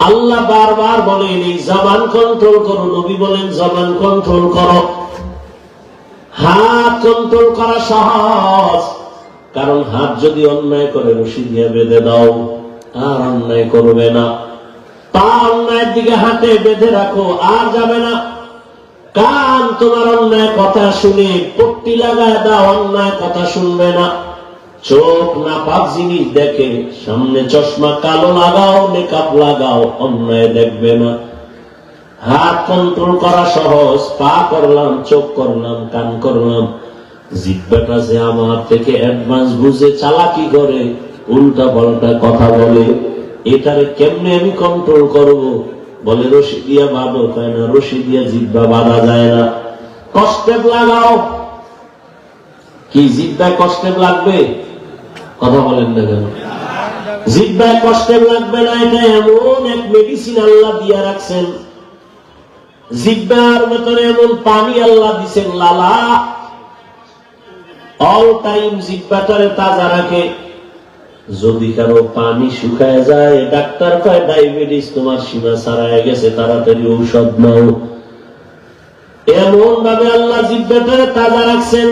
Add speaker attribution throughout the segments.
Speaker 1: আল্লাহ বারবার বলেন, এই জবান কন্ট্রোল করো, নবী বলেন, জবান কন্ট্রোল করো। হাত কন্ট্রোল করা সহজ, কারণ হাত যদি অন্যায় করে, রশি দিয়ে বেঁধে দাও, আর অন্যায় করবে না। পা অন্যায়ের দিকে হাতে বেঁধে রাখো, আর যাবে না। কান তোমার অন্যায় কথা শুনে, পট্টি লাগায় দাও, অন্যায় কথা শুনবে না। চোখ না পাক জিনিস দেখে, সামনে চশমা কালো লাগাও মেকআপ লাগাও, অন্যায় দেখবে না। হাত কন্ট্রোল করা সহজ, পা করলাম, চোখ করলাম, কান করলাম। জিব্বাটা যে আমার থেকে অ্যাডভান্স বুঝে চালাকি করে, উল্টা পাল্টা কথা বলে, এটারে কেমনে আমি কন্ট্রোল করব? বলে রশি দিয়া বাঁধো তাই না রশি দিয়া জিব্বা বাঁধা যায় না। কষ্টে লাগাও। কি জিব্বায় কষ্টে লাগবে? কথা বলেন না কেন? জিব্বায় কষ্টে লাগবে না, এটা এমন এক মেডিসিন আল্লাহ দিয়া রাখছেন। জিব্বার ভেতরে এমন পানি আল্লাহ দিছেন, লালা। অল টাইম জিব্বাটারে তাজা রাখে। যদি কারও পানি শুকায় যায়, ডাক্তার কয়, ডায়াবেটিস তোমার সীমা ছাড়ায় গেছে, তাড়াতাড়ি ঔষধ নাও। এমন ভাবে আল্লাহ জিব্বাটারে তাজা রাখছেন।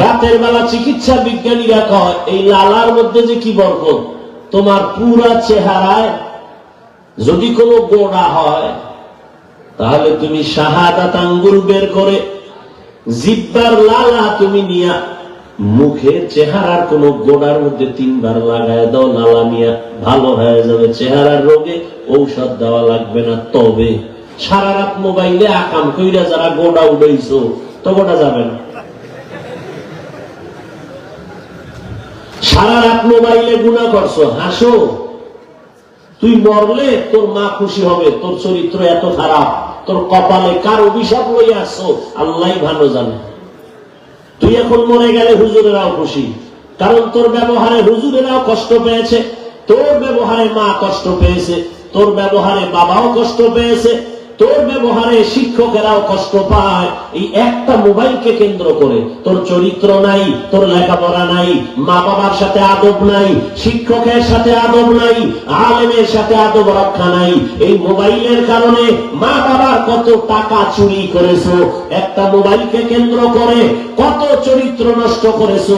Speaker 1: রাতের বেলা চিকিৎসা বিজ্ঞানীরা কয়, এই লালার মধ্যে যে কি বরকত? তোমার পুরা চেহারায় যদি কোনো গোড়া হয়, তাহলে তুমি শাহাদাত আঙ্গুল বের করে, জিব্বার লালা তুমি নিয়া মুখে চেহারার কোন গোড়ার মধ্যে তিনবার লাগায় দাও, লালা নিয়া ভালো হয়ে যাবে। চেহারার রোগে ঔষধ দেওয়া লাগবে না, তবে সারা রাত মোবাইলে আকাম কইরা যারা গোড়া উড়াইছো তো গোটা যাবে না। সারা রাত মোবাইলে গুণা করছ, হাসো। তুই মরলে তোর মা খুশি হবে, তোর চরিত্র এত খারাপ, তোর কপালে কার অভিশাপ লই আসছো আল্লাহ ভালো জানে। তুই এখন মরে গেলে হুজুরেরাও খুশি, কারণ তোর ব্যবহারে হুজুরেরাও কষ্ট পেয়েছে, তোর ব্যবহারে মা কষ্ট পেয়েছে, তোর ব্যবহারে বাবাও কষ্ট পেয়েছে তোর ব্যবহারে শিক্ষকেরাও কষ্ট পায়। এই একটা মোবাইলকে কেন্দ্র করে তোর চরিত্র নাই, তোর লেখাপড়া নাই, মা বাবার সাথে আদব নাই, শিক্ষকের সাথে আদব নাই, আলেমের সাথে আদব রক্ষা নাই। এই মোবাইলের কারণে মা বাবার কত টাকা চুরি করেছ, একটা মোবাইলকে কেন্দ্র করে কত চরিত্র নষ্ট করেছ,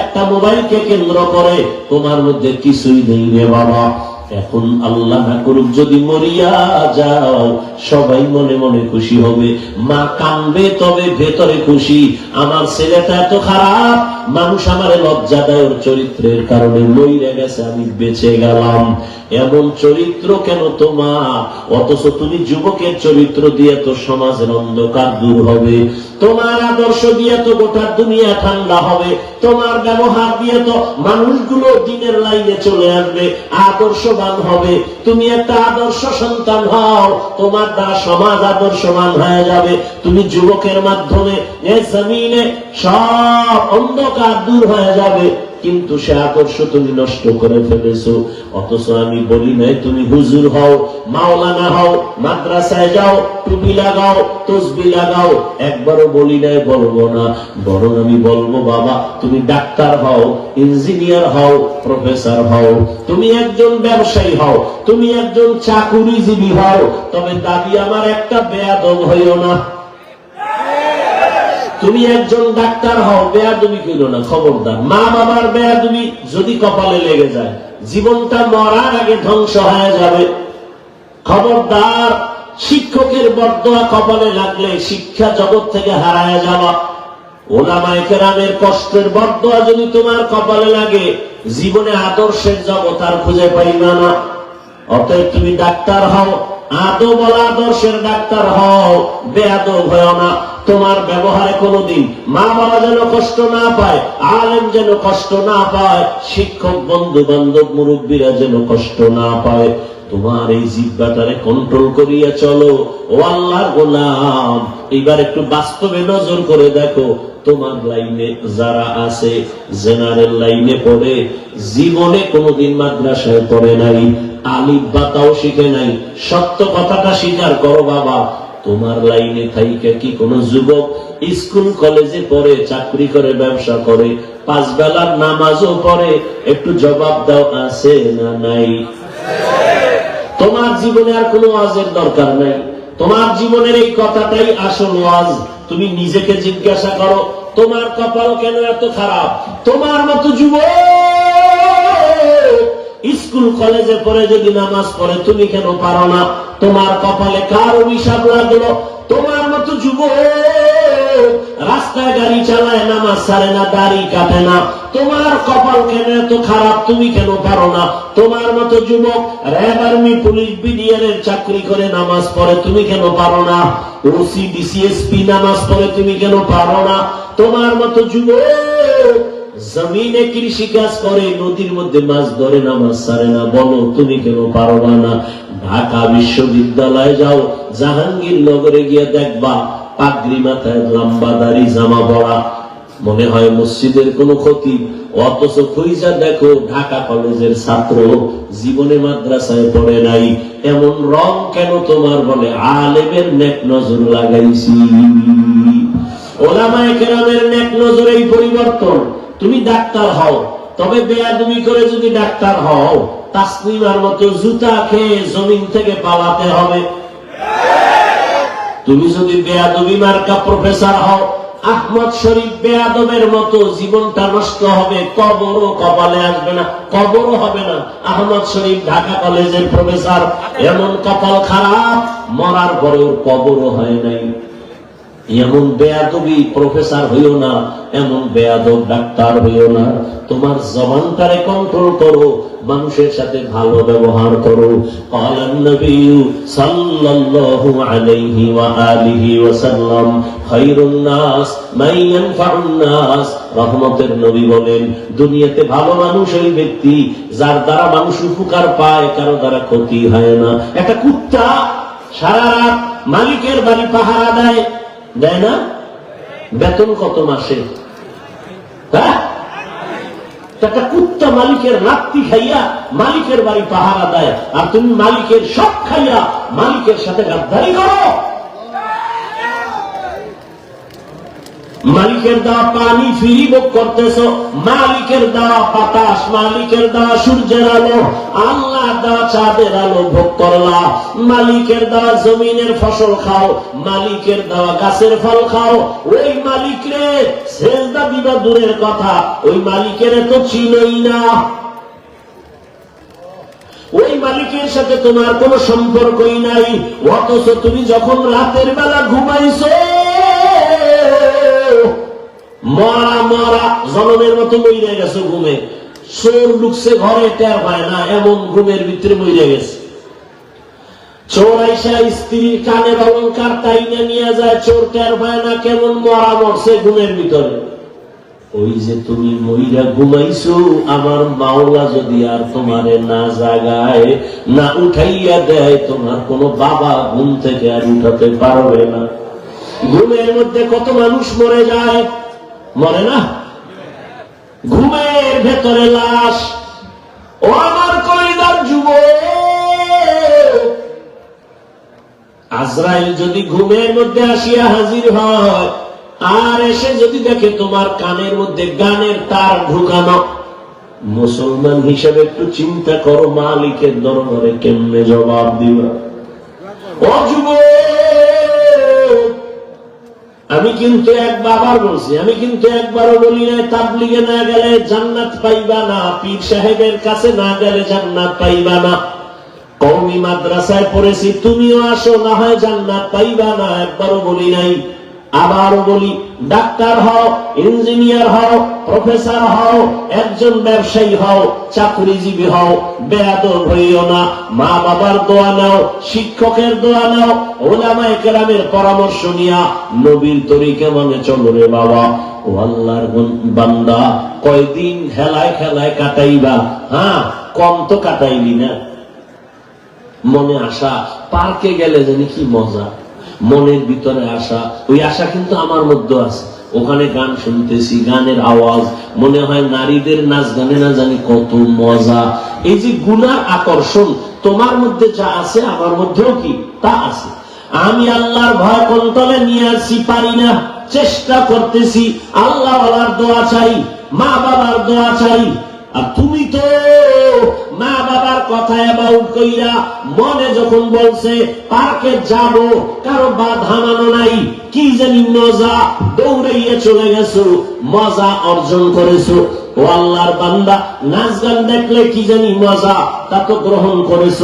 Speaker 1: একটা মোবাইলকে কেন্দ্র করে তোমার মধ্যে কিছুই নেই রে বাবা। এখন আল্লাহ না করুক যদি মরিয়া যাও, সবাই মনে মনে খুশি হবে। মা কানবে তবে ভেতরে খুশি। আমার ছেলেটা এত খারাপ, মানুষ আমারে লজ্জা দেয় ওর চরিত্রের কারণে। মইরে গেছে, আমি বেঁচে গেলাম। এমন চরিত্র কেন তোমার? অথচ তুমি যুবকের চরিত্র দিয়ে তো সমাজের অন্ধকার দূর হবে। তোমার আদর্শ দিয়ে তো গোটা দুনিয়া ঠান্ডা হবে। তোমার ব্যবহার দিয়ে তো মানুষগুলো দিনের লাইনে চলে আসবে, আদর্শবান হবে। তুমি একটা আদর্শ সন্তান হও, তোমার দ্বারা সমাজ আদর্শবান হয়ে যাবে। তুমি যুবকের মাধ্যমে, এ জমিনে সব অন্ধকার দূর হয়ে যাবে। কিন্তু সে আদর্শ তুমি নষ্ট করে ফেলেছো। অথচ আমি বলি নাই, তুমি হুজুর হও, মাওলানা হও, মাদ্রাসায় যাও, টুপি লাগাও, তসবি লাগাও। একবারও বলি নাই, বলব না। বরং আমি বলব, বাবা, তুমি ডাক্তার হও, ইঞ্জিনিয়ার হও, প্রফেসর হও। তুমি একজন ব্যবসায়ী হও, তুমি একজন চাকুরিজীবী হও। তবে দাবি আমার একটা বেয়াদব হইও না। তুমি একজন ডাক্তার হও বেয়াদুমি কইল না, খবরদার। মা বাবার বেয়াদুমি যদি কপালে লেগে যায়, জীবনটা মরার আগে ধ্বংস হয়ে যাবে। খবরদার, শিক্ষকের বর্দোয়া কপালে লাগলে শিক্ষা জগৎ থেকে হারায় যাওয়া। ওলামায় কষ্টের বর্দোয়া যদি তোমার কপালে লাগে, জীবনে আদর্শের জগৎ আর খুঁজে পাইবা না। অতএব তুমি ডাক্তার হও আদো বলা আদর্শের ডাক্তার হও বেআদব হয় না। তোমার ব্যবহারে কোনোদিন মা বাবা যেন কষ্ট না পায়, আলেম যেন কষ্ট না পায়, শিক্ষক বন্ধু বান্ধব মুরব্বীরা যেন কষ্ট না পায়। তোমার এই জিব্বাটারে কন্ট্রোল করিয়া চলো। ও আল্লাহর গোলাম, এবার একটু বাস্তবে নজর করে দেখো। তোমার লাইনে যারা আছে, জেনারেল লাইনে পড়ে, জীবনে কোনোদিন মাদ্রাসায় পড়ে নাই, আলিফ বাতাও শিখে নাই। সত্য কথাটা স্বীকার করো বাবা তোমার লাইনে থাইকা কি কোন যুবক স্কুল কলেজে পড়ে, চাকরি করে, ব্যবসা করে, পাঁচ বেলার নামাজও পড়ে, একটু জবাব দাও, আছে না নাই? তোমার জীবনে আর কোনো ওয়াজের দরকার নাই। তোমার জীবনের এই কথাটাই আসল ওয়াজ। তুমি নিজেকে জিজ্ঞাসা করো, তোমার কপাল কেন এত খারাপ? তোমার মতো যুব স্কুল কলেজে পড়ে যদি নামাজ পড়ে, তুমি কেন পারো না? তোমার কপালে কার অভিশাপ লাগল তোমার মতো যুব রাস্তায় গাড়ি চালায়, নামাজ ছাড়ে না, দাড়ি কাটে না। তোমার কপাল কেন এত খারাপ, তুমি কেন পারো না? তোমার মতো যুবক র্যাব আর্মি, পুলিশ বিডিআর চাকরি করে নামাজ পড়ে, তুমি কেন পারো না? ওসি ডিসিএসপি নামাজ পড়ে, তুমি কেন পারো না? তোমার মতো যুবক জমিনে কৃষি কাজ করে, নদীর মধ্যে মাছ ধরে নামাজ ছাড়ে না। বলো, তুমি কেন পারবা না? ঢাকা বিশ্ববিদ্যালয়ে যাও, জাহাঙ্গীর নগরে গিয়ে দেখবা, পাগড়ি মাথায় লম্বা দাড়ি, জামা পড়া মনে হয় মসজিদের কোনো ক্ষতি। অথচ খুঁজা দেখো, ঢাকা কলেজের ছাত্র জীবনে মাদ্রাসায় পড়ে নাই। এমন রং কেন তোমার বলে? আলেমের নেক নজর লাগাইছি। ওলামায়ে কেরামের নেক নজরেই পরিবর্তন। তুমি ডাক্তার হও, তবে বেয়াদবি করে যদি ডাক্তার হও তাসলিমার মতো জুতা খেয়ে জমিন থেকে পালাতে হবে। তুমি যদি বেয়াদবি মার্কা প্রফেসর হও, আহমদ শরীফ বেয়াদবের মতো জীবনটা নষ্ট হবে, কবরও কপালে আসবে না, কবরও হবে না। আহমদ শরীফ ঢাকা কলেজের প্রফেসর, এমন কপাল খারাপ, মরার পরেও কবরও হয় নাই। এমন বেয়াদবি প্রফেসর হইও না, এমন বেয়াদব ডাক্তার হইও না। তোমার জবানটারে কন্ট্রোল করো, মানুষের সাথে ভালো ব্যবহার করো। কালান নবী সাল্লাল্লাহু আলাইহি ওয়া আলিহি ওয়া সাল্লাম খায়রুন নাস মান ইয়ানফাউন নাস। রহমতের নবী বলেন, দুনিয়াতে ভালো মানুষ ওই ব্যক্তি, যার দ্বারা মানুষ উপকার পায়, কারও দ্বারা ক্ষতি হয় না। একটা কুত্তা সারা রাত মালিকের বাড়ি পাহারা দেয় দেয় না? বেতন কত মাসে? হ্যাঁ? একটা কুত্তা মালিকের রাত্রি খাইয়া মালিকের বাড়ি পাহারা দেয়, আর তুমি মালিকের সব খাইয়া মালিকের সাথে গাদ্দারি করো। মালিকের দেওয়া পানি ফিরি ভোগ করতেছ, মালিকের দেওয়া বাতাস, মালিকের দেওয়া সূর্যের আলো, আল্লাহ দেওয়া চাঁদের আলো ভোগ করলা। মালিকের দেওয়া জমিনের ফসল খাও, মালিকের দেওয়া গাছের ফল খাও। ওই মালিক রে, সেজদা দিবা দূরের কথা, ওই মালিকের তো চিনই না। ওই মালিকের সাথে তোমার কোনো সম্পর্কই নাই, অথচ তুমি যখন রাতের বেলা ঘুমাইছো মরা মরা মতো গেছে ঘুমে। চোর লুকছে ঘরে, টের পায় না, এমন ঘুমের ভিতরে গেছে। চোর আইসা স্ত্রীর অলঙ্কার নিয়ে যায়, চোর টের পায় না কেমন মরা মরছে ঘুমের ভিতরে। ওই যে তুমি মইরা ঘুমাইছো, আমার মাওলা যদি আর তোমারে না জাগায়, না উঠাইয়া দেয়, তোমার কোনো বাবা ঘুম থেকে আর উঠাতে পারবে না। ঘুমের মধ্যে কত মানুষ মরে যায়? মরে না? ঘুমের ভেতরে লাশ। ও আমার কলিদার যুব আজরাইল যদি ঘুমের মধ্যে আসিয়া হাজির হয়, আর এসে যদি দেখে তোমার কানের মধ্যে গানের তার ঢুকানো, মুসলমান হিসেবে একটু চিন্তা করো, মালিকের দরবারে কেমনে জবাব দিবা? ও যুবক! আমি কিন্তু একবার আবার বলছি, আমি কিন্তু একবারও বলি না তাবলিগে না গেলে জান্নাত পাইবা না, পীর সাহেবের কাছে না গেলে জান্নাত পাইবা না। কৌমি মাদ্রাসায় পড়েছি, তুমিও আসো, না হয় জান্নাত পাইবা না, একবারও বলি নাই। আবারও বলি, ডাক্তার হও, ইঞ্জিনিয়ার হও, প্রফেসর হও, একজন ব্যবসায়ী হও, চাকরিজীবী হও, বেয়াদব হইও না, মা বাবার দোয়া নাও, শিক্ষকের দোয়া নাও, ওলামায়ে কেরামের পরামর্শ নিয়া নবীর তরিকে মানে চলো রে বাবা। ও আল্লাহর বান্দা, কয়দিন খেলায় খেলায় কাটাইবা? হ্যাঁ কম তো কাটাইলি না। মনে আসা পার্কে গেলে জানি কি মজা। মনের ভিতরে আসা ওই আশা কিন্তু আমার মধ্যে আছে। ওখানে গান শুনতেছি, গানের আওয়াজ। মনে হয় নারীদের নাচ গানে না জানি কত মজা। এই যে গুনার আকর্ষণ, তোমার মধ্যে যা আছে, আমার মধ্যেও কি? তা আছে। আমি আল্লাহর ভয় কন্তলে নিয়ে আসি, পারি না। চেষ্টা করতেছি আল্লাহ দোয়া চাই মা বাবার দোয়া চাই। আর তুমি তো মা বাবার কথা অ্যাবাউট কইরা মনে যখন বলছে, পার্কে যাব, কারও বাধা মানো নাই, কি জানি মজা, দৌড়াইয়া চলে গেছো, মজা অর্জন করেছ। ও আল্লাহর বান্দা নাচ গান দেখলে কি জানি মজা, তা তো গ্রহণ করেছ।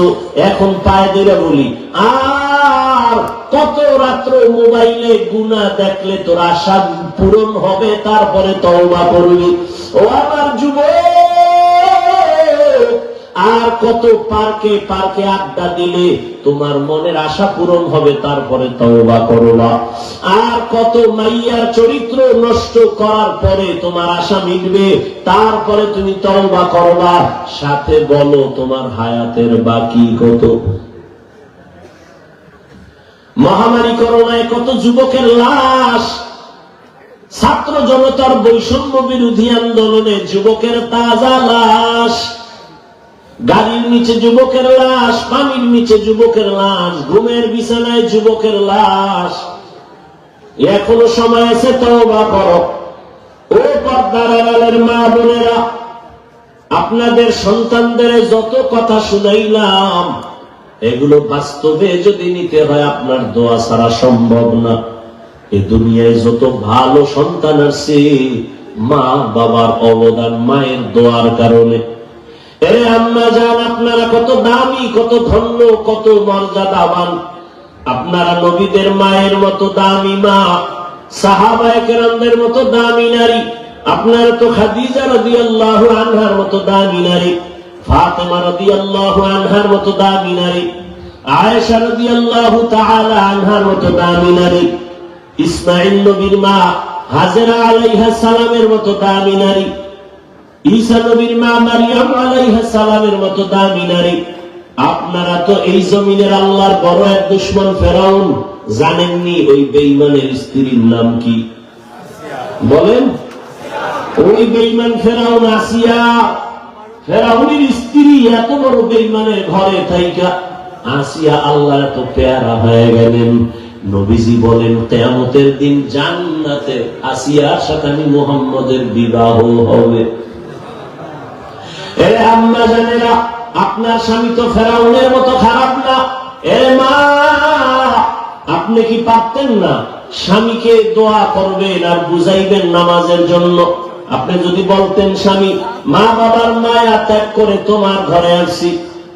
Speaker 1: এখন পায়ে দিলে বলি, আর কত রাত্র মোবাইলে গুনা দেখলে তোর আশা পূরণ হবে, তারপরে তওবা করবি? ও আমার যুবক আর কত পার্কে পার্কে আড্ডা দিলে তোমার মনের আশা পূরণ হবে, তারপরে তওবা করবা আর কত মাইয়ার চরিত্র নষ্ট করার পরে তোমার আশা মিটবে, তারপরে তুমি তওবা করবা সাথে বলো তোমার হায়াতের বাকি কত। মহামারী করোনায় কত যুবকের লাশ। ছাত্র জনতার বৈষম্য বিরোধী আন্দোলনে যুবকের তাজা লাশ। গাড়ির নিচে যুবকের লাশ পানির নিচে যুবকের লাশ, ঘুমের বিছানায় যুবকের লাশ। এখনও সময় আছে, তওবা করো। ও পর্দার মা বোনেরা, আপনাদের সন্তানদের যত কথা শুনাইলাম, এগুলো বাস্তবে যদি নিতে হয়, আপনার দোয়া ছাড়া সম্ভব না। এ দুনিয়ায় যত ভালো সন্তান আছে মা বাবার অবদান, মায়ের দোয়ার কারণে এরে আম্মা যান আপনারা কত দামি, কত ধন্য, কত মর্যাদাবান। আপনারা নবীদের মায়ের মতো দামি মা সাহাবায়কেরামদের মতো দামি নারী। আপনারা তো খাদিজা রাদিয়াল্লাহু আনহার মতো দামি নারী, ফাতেমা রাদিয়াল্লাহু আনহার মতো দামি নারী, আয়েশা রাদিয়াল্লাহু তাআলা আনহার মতো দামি নারী ইসমাইল নবীর মা হাজেরা আলাইহা সালামের মতো দামি নারী। ঈসা নবীর মা মারিয়াম সালামের মতো দামি নারী। আপনারা তো এই জমিনের আল্লাহর বড় এক দুশ্মন ফেরাউন। জানেননি ওই স্ত্রীর নাম কি? বলেন। ওই ফেরাউন আসিয়া, ফেরাউনের স্ত্রী এত বড় ঘরে থাইকা, আসিয়া পেয়ারা হয়ে গেলেন। নবীজি বলেন, কেয়ামতের দিন জান্নাতে আসিয়ার সাথে আমি মোহাম্মদের বিবাহ হবে। এ আম্মা জানেরা, আপনার স্বামী তো ফেরাউনের মতো খারাপ না। এ মা, আপনি কি পারতেন না স্বামীকে দোয়া করবেন আর বুঝাইবেন নামাজের জন্য? আপনি যদি বলতেন, স্বামী, মা বাবার মায়া ত্যাগ করে তোমার ঘরে আসছি।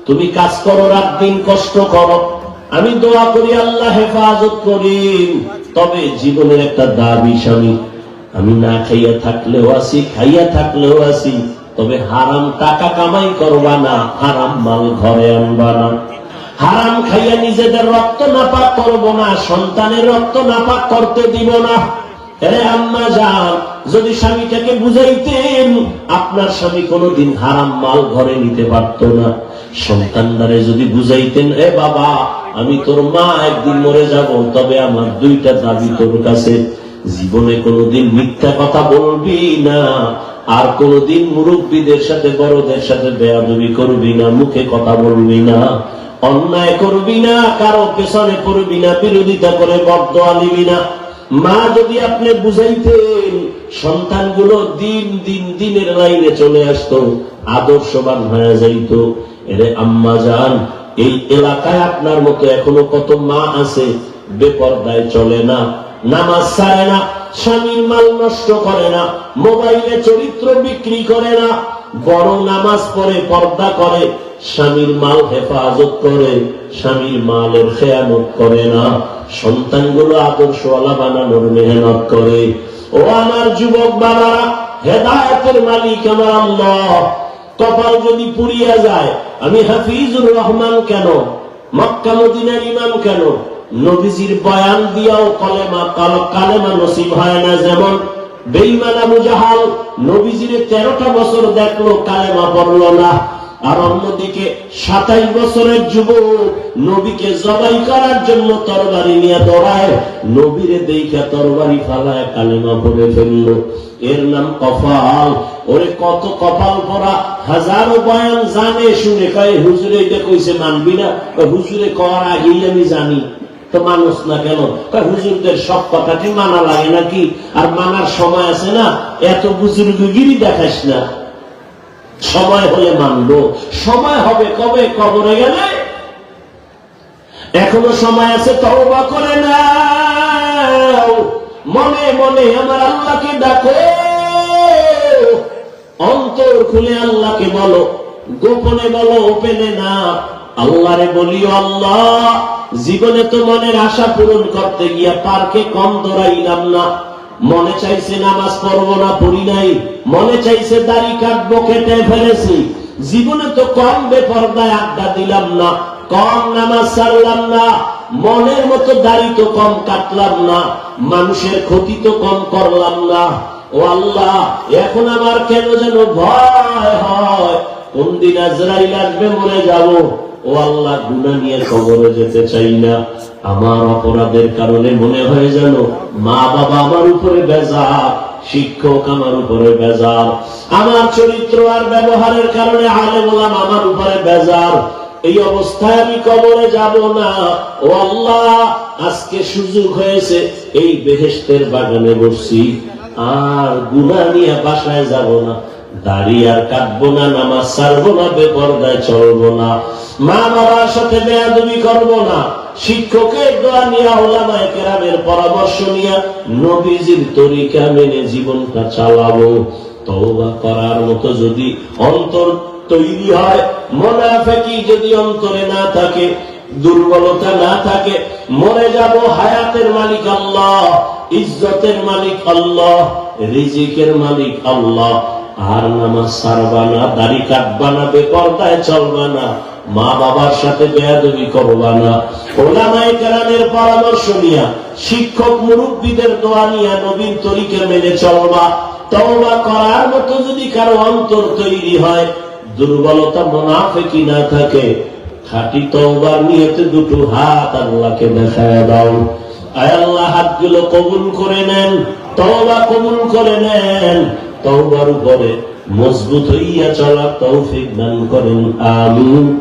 Speaker 1: তুমি কাজ করো, রাত দিন কষ্ট করো। আমি দোয়া করি, আল্লাহ হেফাজত করি তবে জীবনের একটা দাবি, স্বামী, আমি না খাইয়া থাকলেও আসি, খাইয়া থাকলেও আসি। তবে হারাম টাকা কামাই করবা না, হারাম মাল ঘরে আনবা না। হারাম খাইয়া নিজেদের রক্ত নাপাক করব না, সন্তানের রক্ত নাপাক করতে দিব না। যদি স্বামীটাকে বুঝাইতেন, আপনার স্বামী কোনোদিন হারাম মাল ঘরে নিতে পারত না। সন্তানদারে যদি বুঝাইতেন, এ বাবা, আমি তোর মা একদিন মরে যাব, তবে আমার দুইটা দাবি তোর কাছে। জীবনে কোনোদিন মিথ্যা কথা বলবি না আর কোনোদিন মুরব্বীদের সাথে, বড়দের সাথে বেয়াদবি করবি না, মুখে কথা বলবি না, অন্যায় করবি না, কারও পেছনে পড়বি না, বিরোধিতা করে বদয়া নিবি না। মা যদি আপনি বুঝাইতেন, সন্তানগুলো দিন দিন দিনের লাইনে চলে আসতো, আদর্শবান হয়ে যাইত, এরে আম্মা যান এই এলাকায় আপনার মতো এখনও কত মা আছে, বেপর্দায় চলে না। নামাজ ছাড়ে না, স্বামীর মাল নষ্ট করে না, মোবাইলে চরিত্র বিক্রি করে না বড় নামাজ পড়ে, পর্দা করে, স্বামীর মাল হেফাজত করে, স্বামীর মালের খেয়ানত করে না। সন্তানগুলো আদর্শওয়ালা বানানোর মেহনত করে। ও আমার যুবক বাবারা, হেদায়তের মালিক আমার আল্লাহ। কপাল যদি পুড়িয়া যায়, আমি হাফিজুর রহমান কেন? মক্কা মদিনার ইমাম কেন? নবীজির বয়ান দিয়াও কলেমা কাল কালেমা নসিব হয় না যেমন বেইমান আবু জাহাল নবীজির তেরোটা বছর দেখল, কালেমা পড়ল না। আর অন্যদিকে সাতাইশ বছরের যুবক নবীকে জবাই করার জন্য তরবারি নিয়ে দৌড়ায়, নবীরে দেখা তরবারি ফালায় কালেমা পড়ে ফেলল। এর নাম কপাল ওরে কত কপাল পরা হাজারো বয়ান জানে, শুনে কয়, হুজুরে এটা কইছে মানবি না? হুজুরে, কর আগেই আমি জানি। তো মানুষ না কেন? হুজুরদের সব কথা কি মানা লাগে নাকি? আর মানার সময় আছে না? এত বুজুর্গগিরি দেখাস না। সময় হলে মানবো। সময় হবে কবে? কবরে গেলে? এখনও সময় আছে, তওবা করে নাও। মনে মনে আমার আল্লাহকে ডাকো। অন্তর খুলে আল্লাহকে বলো। গোপনে বলো, ওপেনে না। আল্লাহরে বলিও আল্লাহ, জীবনে তো মনের আশা পূরণ করতে গিয়া পার্কে কম দৌড়াইলাম না। মনে চাইছে নামাজ পড়ব না, পড়ি নাই। মনে চাইছে দাড়ি কাটবো, কেটে ফেলেছি। জীবনে তো কম বেপরদায় আড্ডা দিলাম না, কম নামাজ ছাড়লাম না। মনের মতো দাড়ি তো কম কাটলাম না, মানুষের ক্ষতি তো কম করলাম না। ও আল্লাহ, এখন আমার কেন যেন ভয় হয়? কোন দিন আজরাইল আসবে, মরে যাব। ও আল্লাহ গুনা নিয়ে কবরে যেতে চাই না। আমার অপরাধের কারণে মনে হয়ে যেন মা বাবা আমার উপরে বেজার, শিক্ষক আমার উপরে বেজার, আমার চরিত্র আর ব্যবহারের কারণে আলে বললাম আমার উপরে বেজার। এই অবস্থায় আমি কবরে যাব না। ও আল্লাহ, আজকে সুযোগ হয়েছে, এই বেহেস্তের বাগানে বসছি। আর গুনা নিয়ে বাসায় যাব না। দাড়ি আর কাটবো না, নামাজ সারবো না, বেপরদায় চলবো না। মা বাবার সাথে বেয়াদবি করব না। শিক্ষকের দোয়া নিয়ে ওলামায় কেরামের পরামর্শ নিয়ে নবীজির তরিকা মেনে জীবনটা চালাবো। তওবা করার মতো যদি অন্তর তৈরি হয়, মোনাফেকি যদি অন্তরে না থাকে, দুর্বলতা না থাকে, মরে যাব হায়াতের মালিক আল্লাহ, ইজ্জতের মালিক আল্লাহ, রিজিকের মালিক আল্লাহ। আর নামাজ সারবা না, দাড়ি কাটবা না, বেপরদায় চলবা না। মা বাবার সাথে বেয়াদবি করবা না। ওলামায়ে কেরামের পরামর্শ নিয়া শিক্ষক মুরব্বীদের দোয়া নিয়া নবীন তরিকে মেনে চলবা তওবা করার মতো যদি কারও অন্তর তৈরি হয়, দুর্বলতা মোনাফেকি না থাকে। খাটি তওবার নিয়তে দুটো হাত আল্লাহকে দেখায় দাও। আয় আল্লাহ, হাতগুলো কবুল করে নেন, তওবা কবুল করে নেন। তওবার উপরে মজবুত হইয়া চলা তৌফিক দান করেন, আমিন।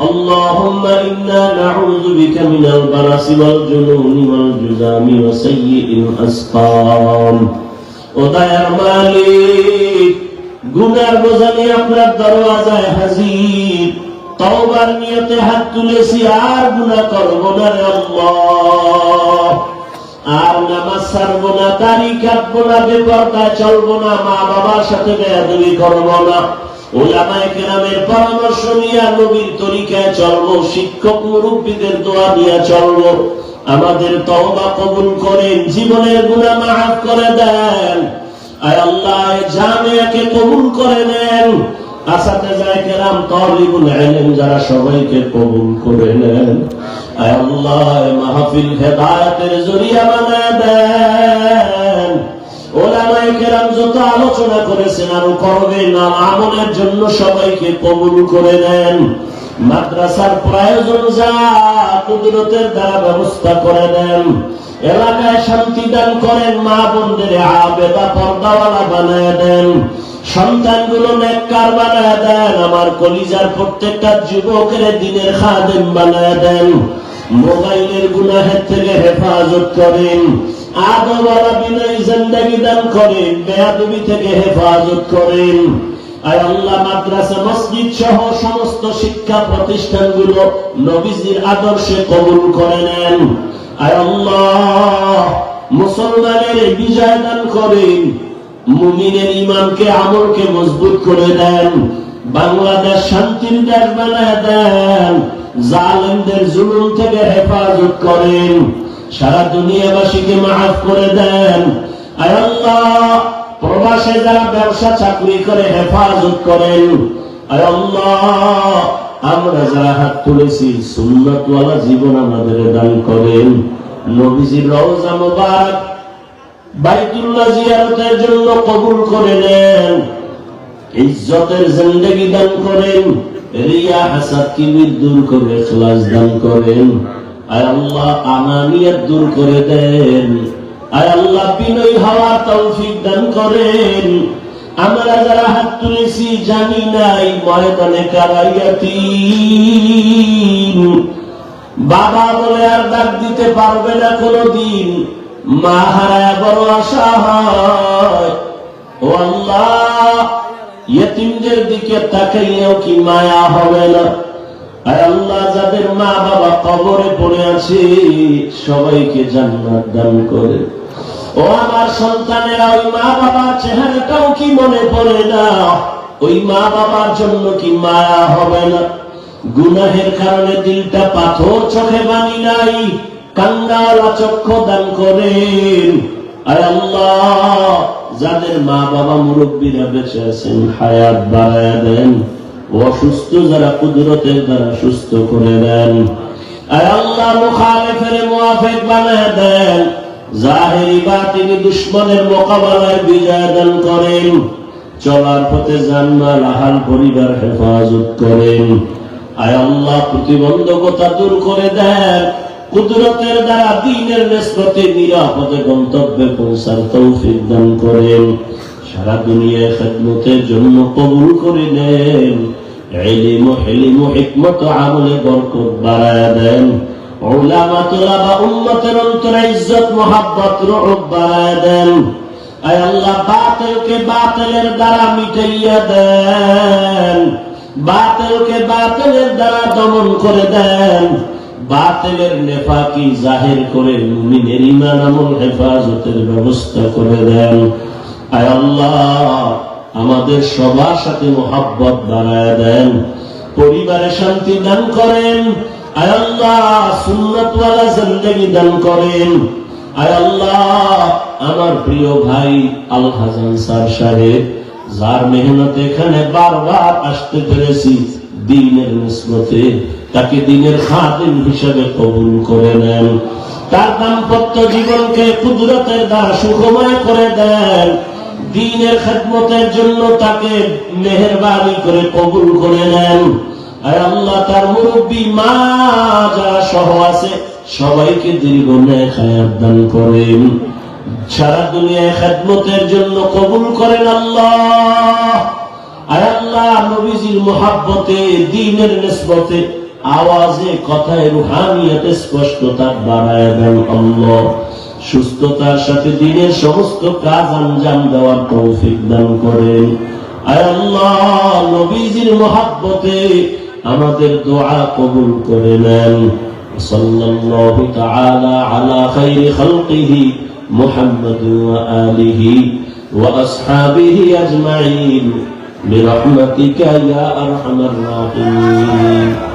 Speaker 1: اللهم إنا نعوذ بك من البرص والجنون والجذام وسيء الأسقام ودير مالك গুনার বোঝা নিয়ে আপনার দরওয়াজায় হাজির তওবার নিয়তে হাত তুলেছি আর গুনাহ করব না রে আল্লাহ আর নামাজ ছাড়বো না দাড়ি কাটবো না বেপরদায় চলবো না মা বাবার সাথে বেয়াদবি করবো না আমাদের তওবা কবুল করেন, জীবনের গুনাহ মাফ করে দেন। আয় আল্লাহ জামিয়াকে কবুল করে নেন। আসাতে যায় কেরাম তলিবুল ইলম যারা সবাইকে কবুল করে নেন। আল্লাহ মাহফিল হেদায়েতের জরিয়া বানায় দেন। ওলামায়ে কেরাম যত আলোচনা করেছেন আরও করবেন, আর আমলের জন্য সবাইকে কবুল করে নেন। মাদ্রাসার প্রয়োজন যা, কুদরতের দ্বারা ব্যবস্থা করে এলাকায় শান্তি দান করেন, মা বোনদের আবেদা পর্দাওয়ালা বানায় দেন। সন্তানগুলো নেককার বানায় দেন, আমার কলিজার প্রত্যেকটা যুবকের দিনের খাদেম বানায় দেন। মোবাইলের গুনাহের থেকে হেফাজত করেন। আদবালা বিনয় দান করেন বেয়াদবি থেকে হেফাজত করেন। আয় আল্লাহ মাদ্রাসা, মসজিদ সহ সমস্ত শিক্ষা প্রতিষ্ঠানগুলো নবীজির আদর্শে কবুল করে নেন। আয় আল্লাহ মুসলমানের বিজয় দান করেন মুমিনের ইমানকে আমলকে মজবুত করে দেন। বাংলাদেশ শান্তির দেশ বানায় দেন। জালেমদের জুলুম থেকে হেফাজত করেন। সারা দুনিয়াবাসীকে মাফ করে দেন। প্রবাসে যারা ব্যবসা, চাকরি করে, হেফাজত করেন। আমরা যারা হাত তুলেছি, সুন্নতওয়ালা জীবন আমাদের দান করেন। নবীজির রওজা মোবারক বাইতুল্লাহ জিয়ারতের জন্য কবুল করে নেন। ইজ্জতের জিন্দগি দান করেন। রিয়া হাসাদ কিবির দূর করে খলাস দান করেন। আয় আল্লাহ আনানিয়ত দূর করে দেন। আয় আল্লাহ বিনয় হওয়া তৌফিক দান করেন। আমরা যারা হাত তুলেছি জানি নাই, ময়দানে কারাইয়াতি বাবা বলে আর ডাক দিতে পারবে না কোনদিন। মা হারায় বড় আশা হয়। ও আল্লাহ, ইয়েতিমদের দিকে তাকাইয়াও কি মায়া হবে না? আল্লাহ, যাদের মা বাবা কবরে পড়ে আছে, সবাইকে জান্নাত দান করে। ও আমার সন্তানেরা, ওই মা বাবার চেহারাটাও কি মনে পড়ে না? ওই মা বাবার জন্য কি মায়া হবে না? গুনাহের কারণে দিলটা পাথর চোখে বানি নাই কান্দাওয়ালা চক্ষু দান করেন। আয় আল্লাহ, যাদের মা বাবা মুরব্বীরা বেঁচে আছেন, হায়াত বাড়ায় দেন। অসুস্থ যারা কুদরতের দ্বারা সুস্থ করে দেন। আয় আল্লাহ দেন, জাহেরি বাতিনি দুশ্মনের মোকাবেলায় বিজয় দান করেন, চলার পথে পরিবার হেফাজত করেন। আয় আল্লাহ প্রতিবন্ধকতা দূর করে দেন, কুদরতের দ্বারা দিনের নেসবতে নিরাপদে গন্তব্যে পৌঁছার তৌফিক দান করেন। সারা দুনিয়ায় খেদমতের জন্য কবুল করে নেন। ইলম হিলম হিকমত আমলে বরকত বাড়ায় দেন উলামা তুলাবা উম্মতের অন্তরে ইজ্জত মোহাব্বত দেন আয় আল্লাহ বাতিলকে বাতিলের দ্বারা দমন করে দেন। বাতিলের নেফাকি জাহির করে মুমিনের ইমান আমল হেফাজতের ব্যবস্থা করে দেন। আয় আল্লাহ আমাদের সবার সাথে মোহাব্বত বাড়ায় দেন, পরিবারে শান্তি দান করেন সুন্নতওয়ালা দান করেন। আমার প্রিয় ভাই আল হাসান স্যার সাহেব, যার মেহনত এখানে বারবার আসতে পেরেছি, দিনের তাকে দিনের খাদিম হিসেবে কবুল করে নেন। তার দাম্পত্য জীবনকে কুদরতের দ্বারা সুখময় করে দেন। দিনের খেদমতের জন্য তাকে মেহরবানি করে কবুল করে নেন। আর আল্লাহ তার মুরব্বী মা যারা সহ আছে, সবাইকে দীর্ঘ ন্যায় খায়াত দান করেন। সারা দুনিয়ায় খেদমতের জন্য কবুল করেন আল্লাহ। আর আল্লাহ নবীজির মোহাব্বতে, দিনের নিসবতে, আওয়াজে, কথায়, রুহানিয়াতে স্পষ্টতা বাড়ায় দেন আল্লাহ। সুস্থতার সাথে দিনের সমস্ত কাজ আঞ্জাম দেওয়ার তৌফিক দান করেন আয় আল্লাহ নবীজির মোহাব্বতে আমাদের দোয়া কবুল করে নেন সাল্লাল্লাহু তাআলা আলা খাইরি খালকিহি محمد وآله وأصحابه أجمعين برحمتك يا أرحم الراحمين